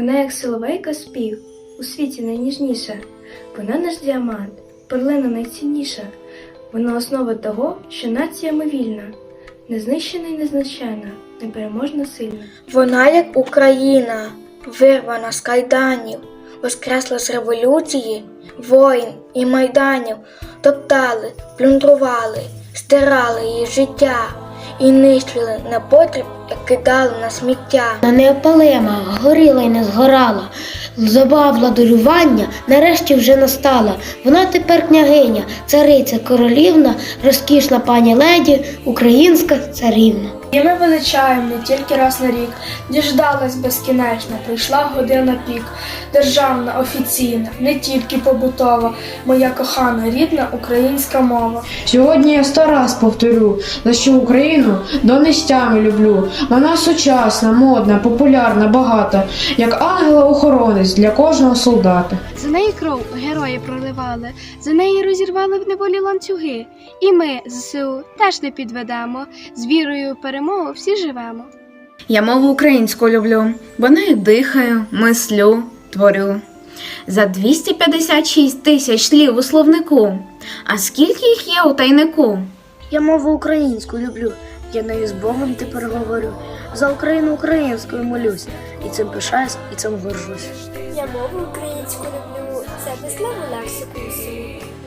Вона як соловейка спів, у світі найніжніша. Вона наш діамант, перлина найцінніша. Вона основа того, що нація ми вільна, незнищена і незначена, непереможна сильна. Вона як Україна, вирвана з кайданів, воскресла з революції, воїн і майданів, топтали, плюндрували, стирали її життя і нищили на потріб, як кидали на сміття. Вона неопалима, горіла й не згорала. Доба владарювання нарешті вже настала. Вона тепер княгиня, цариця королівна, розкішна пані леді, українська царівна. І ми величаємо не тільки раз на рік, діждалась безкінечно, прийшла година пік, державна, офіційна, не тільки побутова, моя кохана, рідна українська мова. Сьогодні я сто раз повторю, за що Україну донестями люблю. Вона сучасна, модна, популярна, багата, як ангела-охоронець для кожного солдата. За неї кров герої проливали, за неї розірвали в неволі ланцюги. І ми, ЗСУ, теж не підведемо. З вірою в перемогу всі живемо. Я мову українську люблю, бо нею дихаю, мислю, творю. За 256 тисяч слів у словнику. А скільки їх є у тайнику? Я мову українську люблю, я нею з Богом тепер говорю. За Україну українською молюсь, і цим пишаюсь, і цим горжусь. Я мову українську люблю, це безславу лексику.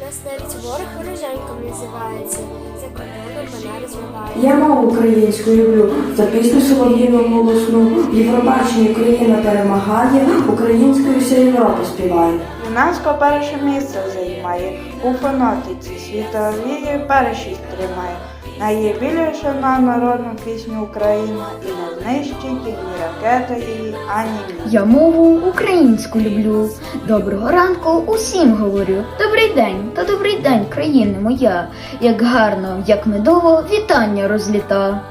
Нас навіть ворог вороженьком називається, за кордоном вона розвивається. Я мову українську люблю, за пісню солов'їну голосну. Євробачення Україна перемагає, українською вся Європа співає. ЮНЕСКО перше місце займає у фанатиці світові першість тримає. Найбільше на народну пісню Україна і не знищить ні ракета її, ані. Я мову українську люблю. Доброго ранку усім говорю. Добрий день та добрий день, країни моя. Як гарно, як медово, вітання розліта.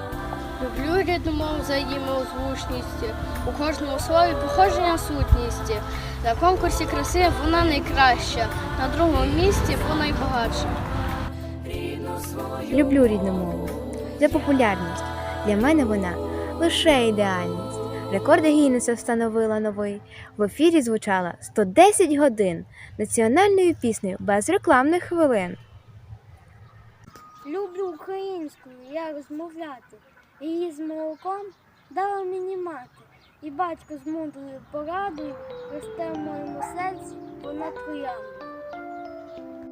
Люблю рідну мову за її озвучність. У кожному слові походження сутність. На конкурсі краси вона найкраща, на другому місці вона найбагатша. Люблю рідну мову за популярність. Для мене вона лише ідеальність. Рекорди Гіннеса встановила новий. В ефірі звучала 110 годин національною піснею без рекламних хвилин. Люблю українською, я розмовляти. Її з молоком дала мені мати. І батько з мудрою порадою росте в моєму серці понад троянду.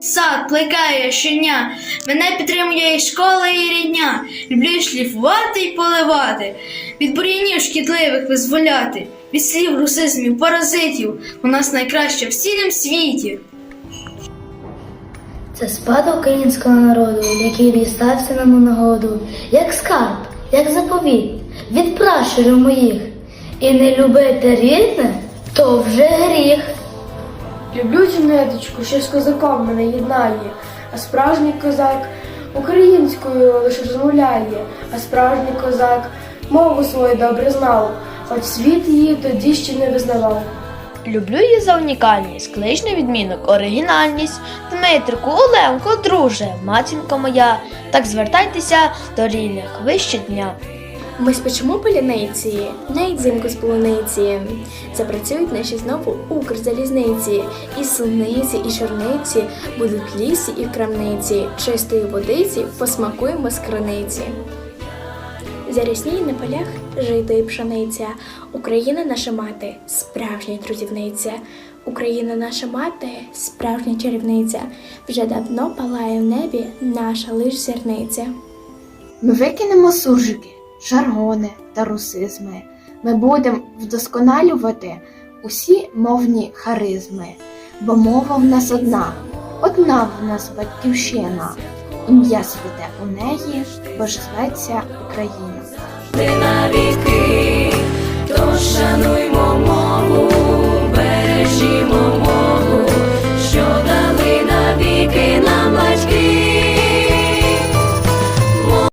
Сад плекає щодня, мене підтримує і школа, і рідня. Люблю шліфувати і поливати, від бур'янів шкідливих визволяти, від слів русизмів, паразитів. У нас найкраще в цілім світі. Це спадок українського народу, який дістався нам у нагоду, як скарб, як заповіт від пращурів моїх. І не любити рідне то вже гріх. Люблю цю що з козаком мене єднає, а справжній козак українською лише розмовляє, а справжній козак мову свою добре знав, хоч світ її тоді ще не визнавав. Люблю її за унікальність, кличний відмінок, оригінальність. Дмитрику, Оленко, друже, матінко моя, так звертайтеся до рідних ви щодня. Ми спечемо поляниці, не взимку з полуниці. Запрацюють наші знову укрзалізниці. І суниці, і чорниці будуть в лісі і в крамниці. Чистої водиці посмакуємо з краниці. Зарясніє на полях жито і пшениця. Україна наша мати, справжня трудівниця. Україна наша мати, справжня чарівниця. Вже давно палає в небі наша лиш зірниця. Ми викинемо суржики, жаргони та русизми. Ми будемо вдосконалювати усі мовні харизми, бо мова в нас одна, одна в нас батьківщина, ім'я святе у неї, бо ж зветься Україна. Ти навіки, то шануймо мову, бережімо.